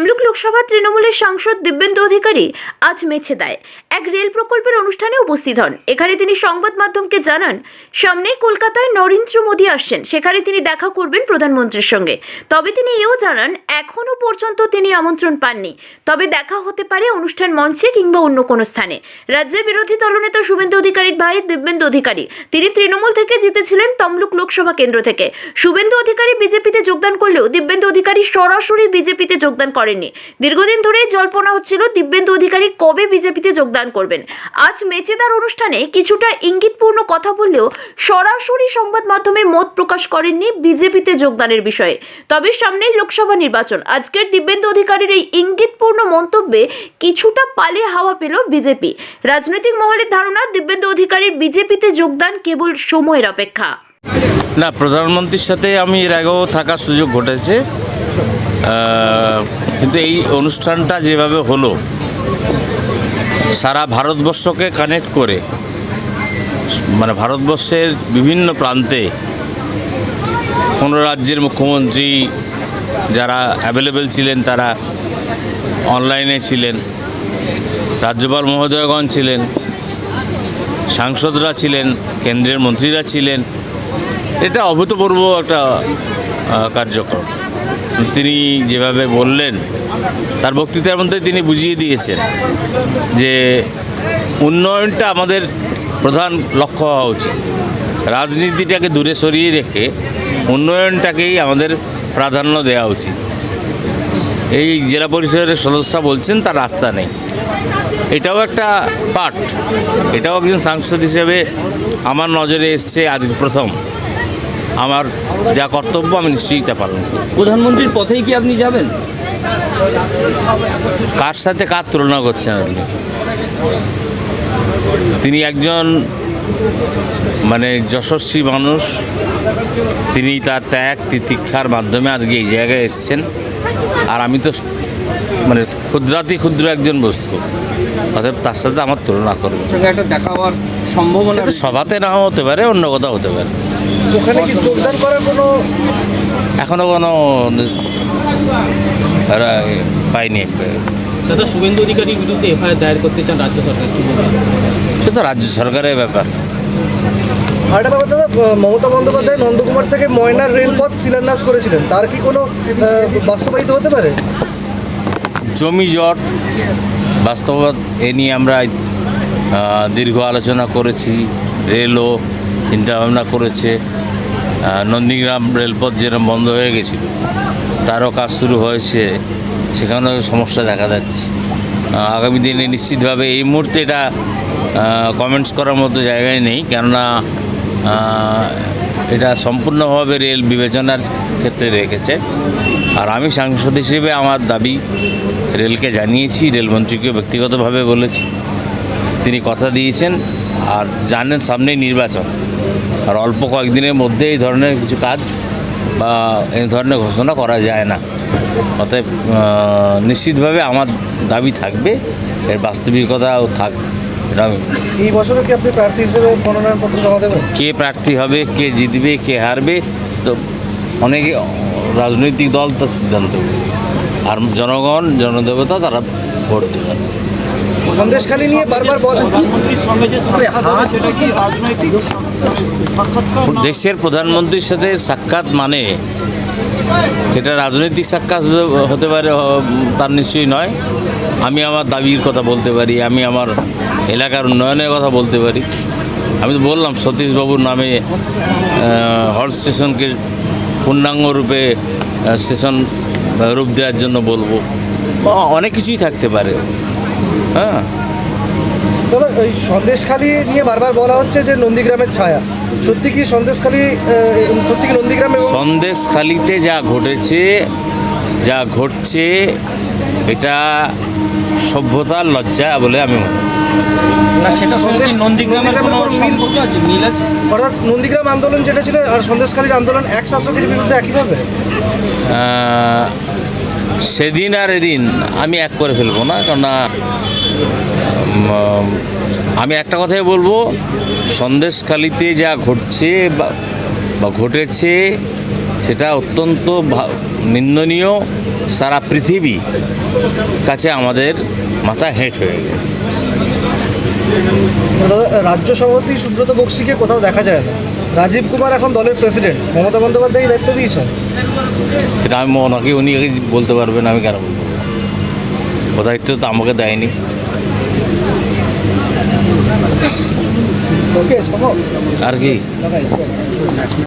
তমলুক লোকসভা তৃণমূলের সাংসদ দিব্যেন্দু অধিকারী আজ মেছেদায় এক রেল প্রকল্পের অনুষ্ঠানে উপস্থিত হন। এখানে তিনি সংবাদ মাধ্যমকে জানান, সামনেই কলকাতায় নরেন্দ্র মোদী আসছেন। সেখানে তিনি দেখা করবেন প্রধানমন্ত্রীর সঙ্গে। তবে তিনি এও জানান, এখনও পর্যন্ত তিনি আমন্ত্রণ পাননি। তবে দেখা হতে পারে অনুষ্ঠান মঞ্চে কিংবা অন্য কোনো স্থানে। রাজ্যের বিরোধী দলনেতা শুভেন্দু অধিকারীর ভাই দিব্যেন্দু অধিকারী। তিনি তৃণমূল থেকে জিতেছিলেন তমলুক লোকসভা কেন্দ্র থেকে। শুভেন্দু অধিকারী বিজেপিতে যোগদান করলেও দিব্যেন্দু অধিকারী সরাসরি বিজেপিতে যোগদান করেননি। দীর্ঘদিন ধরেই জল্পনা হচ্ছিল দিব্যেন্দু অধিকারী কবে বিজেপিতে যোগদান করবেন। আজ মেচেদার অনুষ্ঠানে কিছুটা ইঙ্গিতপূর্ণ কথা বললেও সরাসরি সংবাদ মাধ্যমে মত প্রকাশ করেননি বিজেপিতে যোগদানের বিষয়ে। তবে সামনেই লোকসভা নির্বাচন। আজকের দিব্যেন্দু অধিকারীর এই ইঙ্গিতপূর্ণ মন্তব্যে কিছুটা পালে হাওয়া পেল বিজেপি। রাজনৈতিক মহলের ধারণা, দিব্যেন্দু অধিকারীর বিজেপিতে যোগদান কেবল সময়ের অপেক্ষা। না, প্রধানমন্ত্রীর সাথে আমি এর আগেও থাকার সুযোগ ঘটেছে। কিন্তু এই অনুষ্ঠানটা যেভাবে হলো, সারা ভারতবর্ষকে কানেক্ট করে মানে ভারতবর্ষের বিভিন্ন প্রান্তে কোনো রাজ্যের মুখ্যমন্ত্রী যারা অ্যাভেলেবেল ছিলেন, তারা অনলাইনে ছিলেন, রাজ্যপাল মহোদয়গণ ছিলেন, সাংসদরা ছিলেন, কেন্দ্রের মন্ত্রীরা ছিলেন, এটা অভূতপূর্ব একটা কার্যক্রম। তিনি যেভাবে বললেন, তার বক্তৃতার মধ্যে তিনি বুঝিয়ে দিয়েছেন যে উন্নয়নটা আমাদের প্রধান লক্ষ্য হওয়া উচিত। রাজনীতিটাকে দূরে সরিয়ে রেখে উন্নয়নটাকেই আমাদের প্রাধান্য দেওয়া উচিত। এই জেলা পরিষদের সদস্য বলছেন, তার রাস্তা নেই। এটাও একটা পার্ট এটাও একজন সাংসদ হিসেবে আমার নজরে এসছে আজকে প্রথম। আমার যা কর্তব্য আমি নিশ্চয়ই তা পালন প্রধানমন্ত্রীর পথেই কি আপনি যাবেন? কার সাথে কার তুলনা করছেন আপনি? তিনি একজন মানে যশস্বী মানুষ। তিনি তার ত্যাগ তিতিক্ষার মাধ্যমে আজকে এই জায়গায় এসছেন। আর আমি তো মানে ক্ষুদ্রাতি ক্ষুদ্র একজন বস্তু। অতএব তার সাথে আমার তুলনা করব। একটা দেখা হওয়ার সম্ভাবনা সভাতে নাও হতে পারে অন্য কোথাও হতে পারে। ওখানে কি যোগদান করার কোনো এখনও কোনো পাইনি। দাদা শুভেন্দু অধিকারীর বিরুদ্ধে এফআইআর দায়ের করতে চান রাজ্য সরকার সে তো রাজ্য সরকারের ব্যাপার। আরেকটা ব্যাপার দাদা মমতা বন্দ্যোপাধ্যায় নন্দকুমার থেকে ময়নার রেলপথ শিলান্যাস করেছিলেন। তার কি কোনো বাস্তবায়িত হতে পারে? জমি জট বাস্তবত এ নিয়ে আমরা দীর্ঘ আলোচনা করেছি, রেলও চিন্তাভাবনা করেছে নন্দীগ্রাম রেলপথ যেরকম বন্ধ হয়ে গেছিল, তারও কাজ শুরু হয়েছে, সেখানেও সমস্যা দেখা যাচ্ছে। আগামী দিনে নিশ্চিতভাবে এই মুহূর্তে এটা কমেন্টস করার মতো জায়গায় নেই, কেননা এটা সম্পূর্ণভাবে রেল বিবেচনার ক্ষেত্রে রেখেছে। আর আমি সাংসদ হিসেবে আমার দাবি রেলকে জানিয়েছি রেলমন্ত্রীকে ব্যক্তিগতভাবে বলেছি। তিনি কথা দিয়েছেন আর জানেন সামনেই নির্বাচন। আর অল্প কয়েকদিনের মধ্যে এই ধরনের কিছু কাজ বা এই ধরনের ঘোষণা করা যায় না। অতএব নিশ্চিতভাবে আমার দাবি থাকবে এর বাস্তবিকতাও থাক। এটা এই বছরও কি আপনি প্রার্থী হিসেবে মনোনয়নপত্র জমা দেবেন? কে প্রার্থী হবে কে জিতবে কে হারবে তো অনেকে রাজনৈতিক দল তো সিদ্ধান্ত। আর জনগণ জনদেবতা তারা ভোট দেবে। সন্দেশখালী নিয়ে বারবার দেশের প্রধানমন্ত্রীর সাথে সাক্ষাৎ মানে? এটা রাজনৈতিক সাক্ষাৎ হতে- হতে পারে তার নিশ্চয়ই নয়। আমি আমার দাবির কথা বলতে পারি আমি আমার এলাকার উন্নয়নের কথা বলতে পারি। আমি তো বললাম সতীশবাবুর নামে হল স্টেশনকে পূর্ণাঙ্গ রূপে স্টেশন রূপ দেওয়ার জন্য বলব। অনেক কিছুই থাকতে পারে। হ্যাঁ। দাদা ওই সন্দেশখালী নিয়ে বারবার বলা হচ্ছে যে নন্দীগ্রামের ছায়া। সত্যি কি সন্দেশখালী সত্যি কি নন্দীগ্রাম সন্দেশখালিতে যা ঘটেছে যা ঘটছে এটা সভ্যতার লজ্জা বলে আমি মনে করি। না সেটা সন্দেশ- নন্দীগ্রামের নন্দীগ্রামের কোনো কোনো সম্পর্ক আছে? মিল আছে? অর্থাৎ নন্দীগ্রাম আন্দোলন যেটা ছিল আর সন্দেশখালীর আন্দোলন এক শাসকের বিরুদ্ধে একইভাবে? আহ, সেদিন আর এদিন আমি এক করে ফেলব না, কেননা আমি একটা কথাই বলব, সন্দেশখালিতে যা ঘটছে বা ঘটেছে সেটা অত্যন্ত নিন্দনীয়, সারা পৃথিবী কাছে আমাদের মাথা হেঁট হয়ে গেছে। রাজ্য সভাপতি সুব্রত বক্সিকে কোথাও দেখা যায় না। রাজীব কুমার এখন দলের প্রেসিডেন্ট, মমতা বন্দ্যোপাধ্যায় দায়িত্ব দিয়েছেন। সেটা আমি ওনাকে উনি বলতে পারবেন আমি কেন বলব? দায়িত্ব তো আমাকে দেয়নি। আর কি?